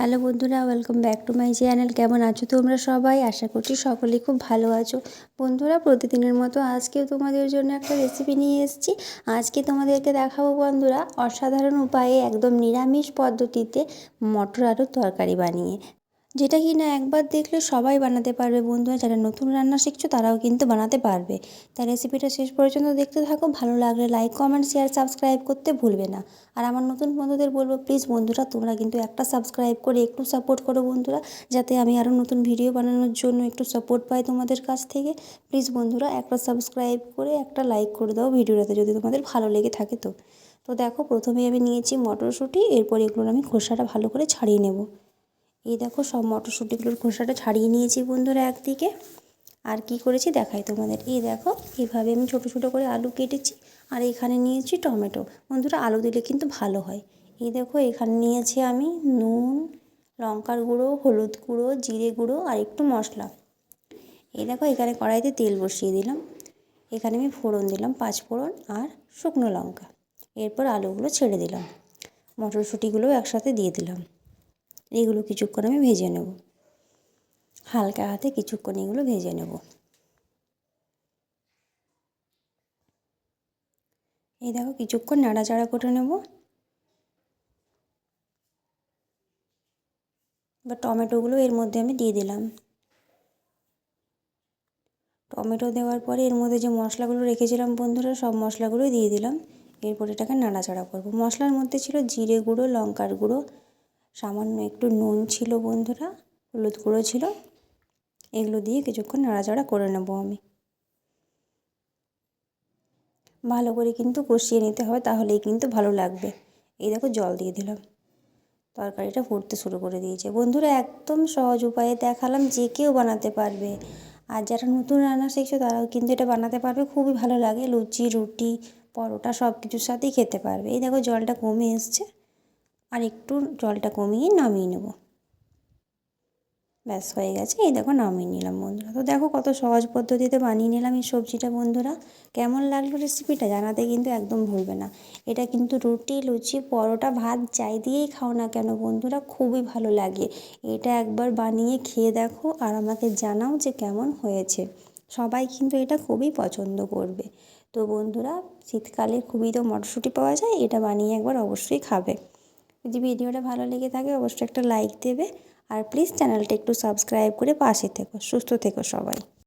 Hello বন্ধুরা welcome back to my channel কেমন আছো তোমরা সবাই? আশা করছি সকলেই খুব ভালো আছো। বন্ধুরা, প্রতিদিনের মতো আজকেও তোমাদের জন্য একটা রেসিপি নিয়ে এসেছি। আজকে তোমাদেরকে দেখাবো বন্ধুরা, অসাধারণ উপায়ে একদম নিরামিষ পদ্ধতিতে মটর আলুর তরকারি বানিয়ে। যেটা কি না একবার দেখলে সবাই বানাতে পারবে বন্ধুরা, যারা নতুন রান্না শিখছো তারাও কিন্তু বানাতে পারবে। তাই রেসিপিটা শেষ পর্যন্ত দেখতে থাকো, ভালো লাগলে লাইক কমেন্ট শেয়ার সাবস্ক্রাইব করতে ভুলবে না। আর আমার নতুন বন্ধুদের বলব প্লিজ বন্ধুরা, তোমরা কিন্তু একটা সাবস্ক্রাইব করে একটু সাপোর্ট করো বন্ধুরা, যাতে আমি আরও নতুন ভিডিও বানানোর জন্য একটু সাপোর্ট পাই তোমাদের কাছ থেকে। প্লিজ বন্ধুরা, একটা সাবস্ক্রাইব করে একটা লাইক করে দাও ভিডিওটাতে যদি তোমাদের ভালো লেগে থাকে তো। তো দেখো প্রথমে আমি নিয়েছি মটরশুঁটি, এরপর এগুলোর আমি খোসাটা ভালো করে ছাড়িয়ে নেব। এই দেখো সব মটরশুঁটিগুলোর খোসাটা ছাড়িয়ে নিয়েছি বন্ধুরা একদিকে। আর কি করেছি দেখাই তোমাদের। এই দেখো এইভাবে আমি ছোটো ছোটো করে আলু কেটেছি আর এখানে নিয়েছি টমেটো। বন্ধুরা, আলু দিলে কিন্তু ভালো হয়। এই দেখো, এখানে নিয়েছি আমি নুন, লঙ্কার গুঁড়ো, হলুদ গুঁড়ো, জিরে গুঁড়ো আর একটু মশলা। এই দেখো, এখানে কড়াইতে তেল বসিয়ে দিলাম। এখানে আমি ফোড়ন দিলাম, পাঁচ ফোড়ন আর শুকনো লঙ্কা। এরপর আলুগুলো ছেড়ে দিলাম। মটরশুঁটিগুলো একসাথে দিয়ে দিলাম। এগুলো কিছুক্ষণ আমি ভেজে নেব। হালকা হাতে কিছুক্ষণ এগুলো ভেজে নেব। এই দেখো কিছুক্ষণ নাড়াচাড়া করে নেব। এবার টমেটোগুলো এর মধ্যে আমি দিয়ে দিলাম। টমেটো দেওয়ার পরে এর মধ্যে যে মশলাগুলো রেখেছিলাম বন্ধুরা, সব মশলাগুলো দিয়ে দিলাম। এরপর এটাকে নাড়াচাড়া করব। মশলার মধ্যে ছিল জিরে গুঁড়ো, লঙ্কার গুঁড়ো সামান্য একটু নুন ছিল বন্ধুরা, হলুদ গুঁড়ো ছিল, এগুলো দিয়ে কিছুক্ষণ নাড়াচাড়া করে নেব আমি। ভালো করে কিন্তু কষিয়ে নিতে হবে, তাহলেই কিন্তু ভালো লাগবে। এই দেখো জল দিয়ে দিলাম। তরকারিটা ফুটতে শুরু করে দিয়েছে। বন্ধুরা, একদম সহজ উপায়ে দেখালাম যে কেউ বানাতে পারবে। আর যারা নতুন রান্না শিখছো, তারাও কিন্তু এটা বানাতে পারবে। খুবই ভালো লাগে। লুচি, রুটি, পরোটা সব কিছুর সাথেই খেতে পারবে। এই দেখো জলটা কমে এসছে। আর একটু জলটা কমিয়ে নামিয়ে নেব। ব্যাস, হয়ে গেছে। এই দেখো নামিয়ে নিলাম বন্ধুরা। তো দেখো কত সহজ পদ্ধতিতে বানিয়ে নিলাম এই সবজিটা বন্ধুরা। কেমন লাগল রেসিপিটা জানাতে কিন্তু একদম ভুলবে না। এটা কিন্তু রুটি, লুচি, পরোটা, ভাত যাই দিয়েই খাও না কেন বন্ধুরা, খুবই ভালো লাগে। এটা একবার বানিয়ে খেয়ে দেখো আর আমাকে জানাও যে কেমন হয়েছে। সবাই কিন্তু এটা খুবই পছন্দ করবে। তো বন্ধুরা, শীতকালে খুবই তো মটরশুঁটি পাওয়া যায়, এটা বানিয়ে একবার অবশ্যই খাবে। যদি ভিডিওটা ভালো লেগে থাকে অবশ্যই একটা লাইক দেবে। আর প্লিজ চ্যানেলটা একটু সাবস্ক্রাইব করে পাশে থেকো, সুস্থ থেকো সবাই।